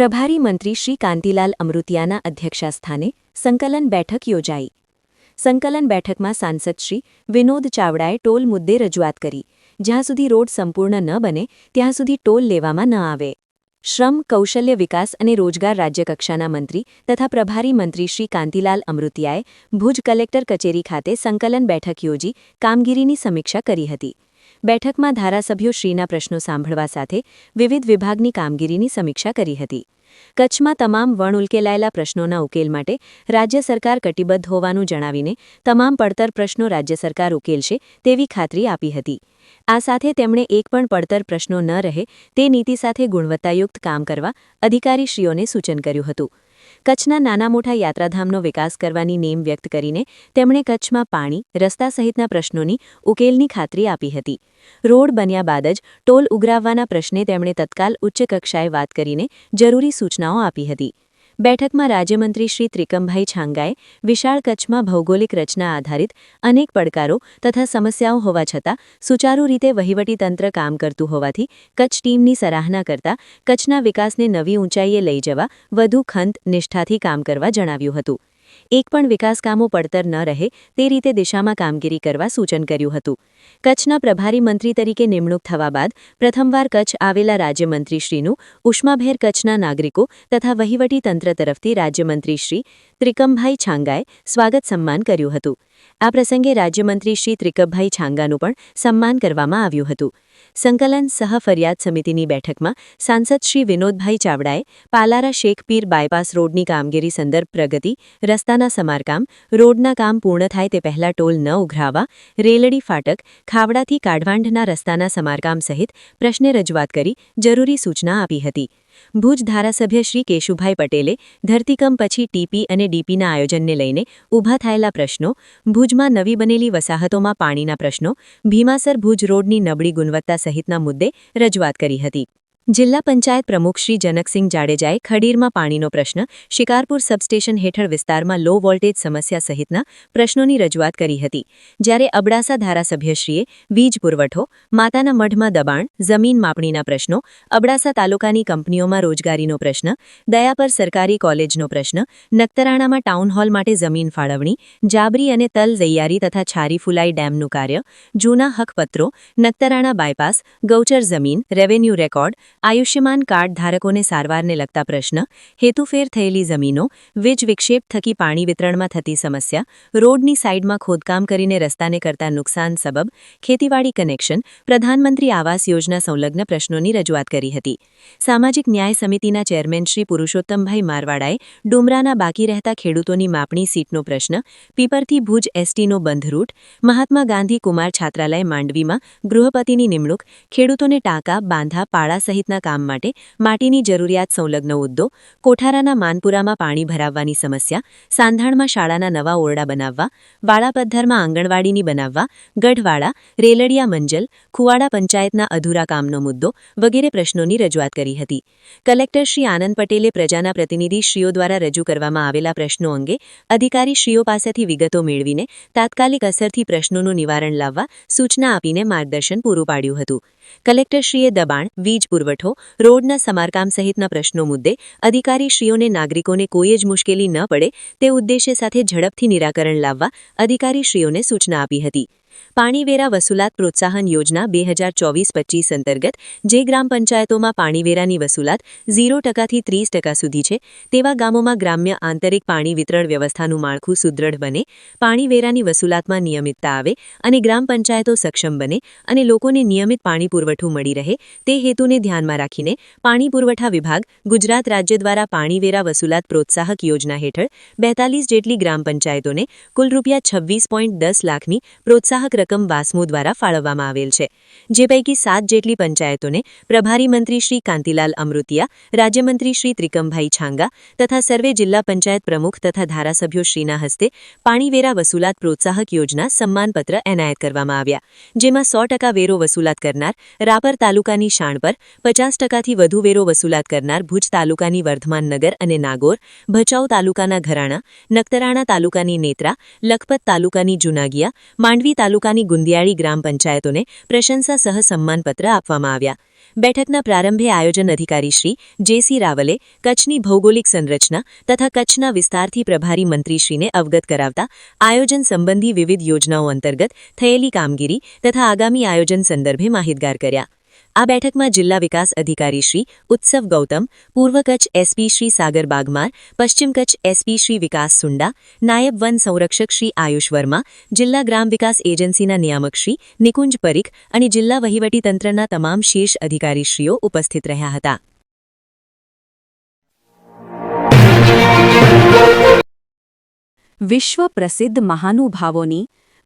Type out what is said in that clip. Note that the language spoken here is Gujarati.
પ્રભારી મંત્રી શ્રી કાંતિલાલ અમૃતિયાના અધ્યક્ષાસ્થાને સંકલન બેઠક યોજાઈ. સંકલન બેઠકમાં સાંસદ શ્રી વિનોદ ચાવડાએ ટોલ મુદ્દે રજૂઆત કરી. જ્યાં સુધી રોડ સંપૂર્ણ ન બને, ત્યાં સુધી ટોલ લેવામાં ન આવે. શ્રમ, કૌશલ્ય વિકાસ અને રોજગાર રાજ્યકક્ષાના મંત્રી તથા પ્રભારી મંત્રી શ્રી કાંતિલાલ અમૃતિયાએ ભુજ કલેક્ટર કચેરી ખાતે સંકલન બેઠક યોજી કામગીરીની સમીક્ષા કરી હતી. બેઠકમાં ધારાસભ્યો શ્રીના પ્રશ્નો સાંભળવા સાથે વિવિધ વિભાગની કામગીરીની સમીક્ષા કરી હતી. કચ્છમાં તમામ વણ ઉકેલાયેલા પ્રશ્નોના ઉકેલ માટે રાજ્ય સરકાર કટિબદ્ધ હોવાનું જણાવીને તમામ પડતર પ્રશ્નો રાજ્ય સરકાર ઉકેલશે તેવી ખાતરી આપી હતી. આ સાથે તેમણે એક પણ પડતર પ્રશ્નો ન રહે તે નીતિ સાથે ગુણવત્તાયુક્ત કામ કરવા અધિકારીશ્રીઓને સૂચન કર્યું હતું. કચ્છના નાના મોટા યાત્રાધામનો વિકાસ કરવાની નેમ વ્યક્ત કરીને તેમણે કચ્છમાં પાણી, રસ્તા સહિતના પ્રશ્નોની ઉકેલની ખાતરી આપી હતી. રોડ બન્યા બાદ જ ટોલ ઉઘરાવવાના પ્રશ્ને તેમણે તત્કાલ ઉચ્ચ કક્ષાએ વાત કરીને જરૂરી સૂચનાઓ આપી હતી. બેઠકમાં રાજ્યમંત્રી શ્રી ત્રિકમભાઈ છાંગાએ વિશાળ કચ્છમાં ભૌગોલિક રચના આધારિત અનેક પડકારો તથા સમસ્યાઓ હોવા છતાં સુચારુ રીતે વહીવટીતંત્ર કામ કરતું હોવાથી કચ્છ ટીમની સરાહના કરતા કચ્છના વિકાસને નવી ઊંચાઈએ લઈ જવા વધુ ખંત નિષ્ઠાથી કામ કરવા જણાવ્યું હતું. એક પણ વિકાસકામો પડતર ન રહે તે રીતે દિશામાં કામગીરી કરવા સૂચન કર્યું હતું. કચ્છના પ્રભારી મંત્રી તરીકે નિમણૂક થવા બાદ પ્રથમવાર કચ્છ આવેલા રાજ્યમંત્રીશ્રીનું ઉષ્માભેર કચ્છના નાગરિકો તથા વહીવટી તંત્ર તરફથી રાજ્યમંત્રીશ્રી ત્રિકમભાઈ છાંગાએ સ્વાગત સન્માન કર્યું હતું. આ પ્રસંગે રાજ્યમંત્રી શ્રી ત્રિકમભાઈ છાંગાનું પણ સન્માન કરવામાં આવ્યું હતું. સંકલન સહ ફરિયાદ સમિતિની બેઠકમાં સાંસદ શ્રી વિનોદભાઈ ચાવડાએ પાલારા શેખપીર બાયપાસ રોડની કામગીરી સંદર્ભ પ્રગતિ, રસ્તાના સમારકામ, રોડના કામ પૂર્ણ થાય તે પહેલા ટોલ ન ઉઘરાવવા, રેલડી ફાટક, ખાવડાથી કાઢવાંઢના રસ્તાના સમારકામ સહિત પ્રશ્ને રજૂઆત કરી જરૂરી સૂચના આપી હતી. ભુજ ધારાસભ્ય શ્રી કેશુભાઈ પટેલે ધરતીકંપ પછી ટીપી અને ડીપીના આયોજનને લઈને ઊભા થયેલા પ્રશ્નો, ભુજમાં નવી બનેલી વસાહતોમાં પાણીના પ્રશ્નો, ભીમાસર ભુજ રોડની નબળી ગુણવત્તા સહિતના મુદ્દે રજૂઆત કરી હતી. જિલ્લા પંચાયત પ્રમુખ શ્રી જનકસિંહ જાડેજાએ ખડીરમાં પાણીનો પ્રશ્ન શિકારપુર સબસ્ટેશન હેઠળ વિસ્તારમાં લો વોલ્ટેજ સમસ્યા સહિતના પ્રશ્નોની રજૂઆત કરી હતી. જ્યારે અબડાસા ધારાસભ્યશ્રીએ વીજ પુરવઠો, માતાના મઢમાં દબાણ, જમીન માપણીના પ્રશ્નો, અબડાસા તાલુકાની કંપનીઓમાં રોજગારીનો પ્રશ્ન દયાપર સરકારી કોલેજનો પ્રશ્ન, નખતરાણામાં ટાઉન હોલ માટે જમીન ફાળવણી, જાબરી અને તલ તૈયારી તથા છારી ફુલાઈ ડેમનું કાર્ય, જૂના હકપત્રો, નખતરાણા બાયપાસ, ગૌચર જમીન, રેવન્યુ રેકોર્ડ આયુષ્યમાન કાર્ડ ધારકોને સારવારને લગતા પ્રશ્ન, હેતુફેર થયેલી જમીનો, વીજ વિક્ષેપ થકી પાણી વિતરણમાં થતી સમસ્યા, રોડની સાઇડમાં ખોદકામ કરીને રસ્તાને કરતા નુકસાન સબબ, ખેતીવાડી કનેક્શન, પ્રધાનમંત્રી આવાસ યોજના સંલગ્ન પ્રશ્નોની રજૂઆત કરી હતી. સામાજિક ન્યાય સમિતિના ચેરમેન શ્રી પુરુષોત્તમભાઈ મારવાડાએ ડુમરાના બાકી રહેતા ખેડૂતોની માપણી સીટનો પ્રશ્ન, પીપરથી ભુજ એસટીનો બંધ રૂટ મહાત્મા ગાંધી કુમાર છાત્રાલય માંડવીમાં ગૃહપતિની નિમણૂક, ખેડૂતોને ટાંકા બાંધા પાળા સહિત સહિતના કામ માટે માટીની જરૂરિયાત સંલગ્ન મુદ્દો કોઠારાના માનપુરામાં પાણી ભરાવવાની સમસ્યા, સાંધાણમાં શાળાના નવા ઓરડા બનાવવા વાળાપદ્ધરમાં આંગણવાડીની બનાવવા ગઢવાડા રેલડિયા મંજલ, ખુવાડા પંચાયતના અધૂરા કામનો મુદ્દો વગેરે પ્રશ્નોની રજૂઆત કરી હતી. કલેક્ટર શ્રી આનંદ પટેલે પ્રજાના પ્રતિનિધિશ્રીઓ દ્વારા રજૂ કરવામાં આવેલા પ્રશ્નો અંગે અધિકારીશ્રીઓ પાસેથી વિગતો મેળવીને તાત્કાલિક અસરથી પ્રશ્નોનું નિવારણ લાવવા સૂચના આપીને માર્ગદર્શન પૂરું પાડ્યું હતું. કલેક્ટરશ્રીએ દબાણ, વીજ પુરવઠો રોડના સમારકામ સહિતના પ્રશ્નો મુદ્દે અધિકારીશ્રીઓને નાગરિકોને કોઈ જ મુશ્કેલી ન પડે તે ઉદ્દેશ્ય સાથે ઝડપથી નિરાકરણ લાવવા અધિકારીશ્રીઓને સૂચના આપી હતી. પાણીવેરા વસૂલાત પ્રોત્સાહન યોજના બે હજાર ચોવીસ પચીસ અંતર્ગત, જે ગ્રામ પંચાયતોમાં પાણીવેરાની વસૂલાત ઝીરો ટકાથી ત્રીસ ટકા સુધી છે, તેવા ગામોમાં ગ્રામ્ય આંતરિક પાણી વિતરણ વ્યવસ્થાનું માળખું સુદૃઢ બને, પાણીવેરાની વસૂલાતમાં નિયમિતતા આવે અને ગ્રામ પંચાયતો સક્ષમ બને અને લોકોને નિયમિત પાણી પુરવઠું મળી રહે, તે હેતુને ધ્યાનમાં રાખીને પાણી પુરવઠા વિભાગ, ગુજરાત રાજ્ય દ્વારા પાણીવેરા વસૂલાત પ્રોત્સાહક યોજના હેઠળ બેતાલીસ જેટલી ગ્રામ પંચાયતોને કુલ રૂપિયા છવ્વીસ પોઈન્ટ દસ લાખની પ્રોત્સાહક પ્રોત્સાહક રકમ વાસ્મો દ્વારા ફાળવવામાં આવેલ છે, જે પૈકી સાત જેટલી પંચાયતોને પ્રભારી મંત્રી શ્રી કાંતિલાલ અમૃતિયા, રાજ્યમંત્રી શ્રી ત્રિકમભાઈ છાંગા તથા સર્વે જિલ્લા પંચાયત પ્રમુખ તથા ધારાસભ્યો શ્રીના હસ્તે પાણીવેરા વસૂલાત પ્રોત્સાહક યોજના સન્માનપત્ર એનાયત કરવામાં આવ્યા, જેમાં સો વેરો વસૂલાત કરનાર રાપર તાલુકાની શાણ પર, પચાસ ટકાથી વધુ વેરો વસૂલાત કરનાર ભુજ તાલુકાની વર્ધમાન નગર અને નાગોર, ભચાઉ તાલુકાના ઘરાણા, નખતરાણા તાલુકાની નેત્રા, લખપત તાલુકાની જુનાગિયા, માંડવી તાલુકાની ગુંદિયાળી ગ્રામ પંચાયતોને પ્રશંસા સહ સન્માનપત્ર આપવામાં આવ્યા. બેઠકના પ્રારંભે આયોજન અધિકારી શ્રી જેસી રાવલે કચ્છની ભૌગોલિક સંરચના તથા કચ્છના વિસ્તારથી પ્રભારી મંત્રીશ્રીને અવગત કરાવતા આયોજન સંબંધી વિવિધ યોજનાઓ અંતર્ગત થયેલી કામગીરી તથા આગામી આયોજન સંદર્ભે માહિતગાર કર્યા. આ બેઠકમાં જિલ્લા વિકાસ અધિકારી શ્રી ઉત્સવ ગૌતમ, પૂર્વ કચ્છ એસપી શ્રી સાગર બાગમાર, પશ્ચિમ કચ્છ એસપી શ્રી વિકાસ સુંડા, નાયબ વન સંરક્ષક શ્રી આયુષ વર્મા, જિલ્લા ગ્રામ વિકાસ એજન્સીના નિયામક શ્રી નિકુંજ પરીખ અને જિલ્લા વહીવટીતંત્રના તમામ શીર્ષ અધિકારીશ્રીઓ ઉપસ્થિત રહ્યા હતા. વિશ્વ પ્રસિદ્ધ મહાનુભાવોની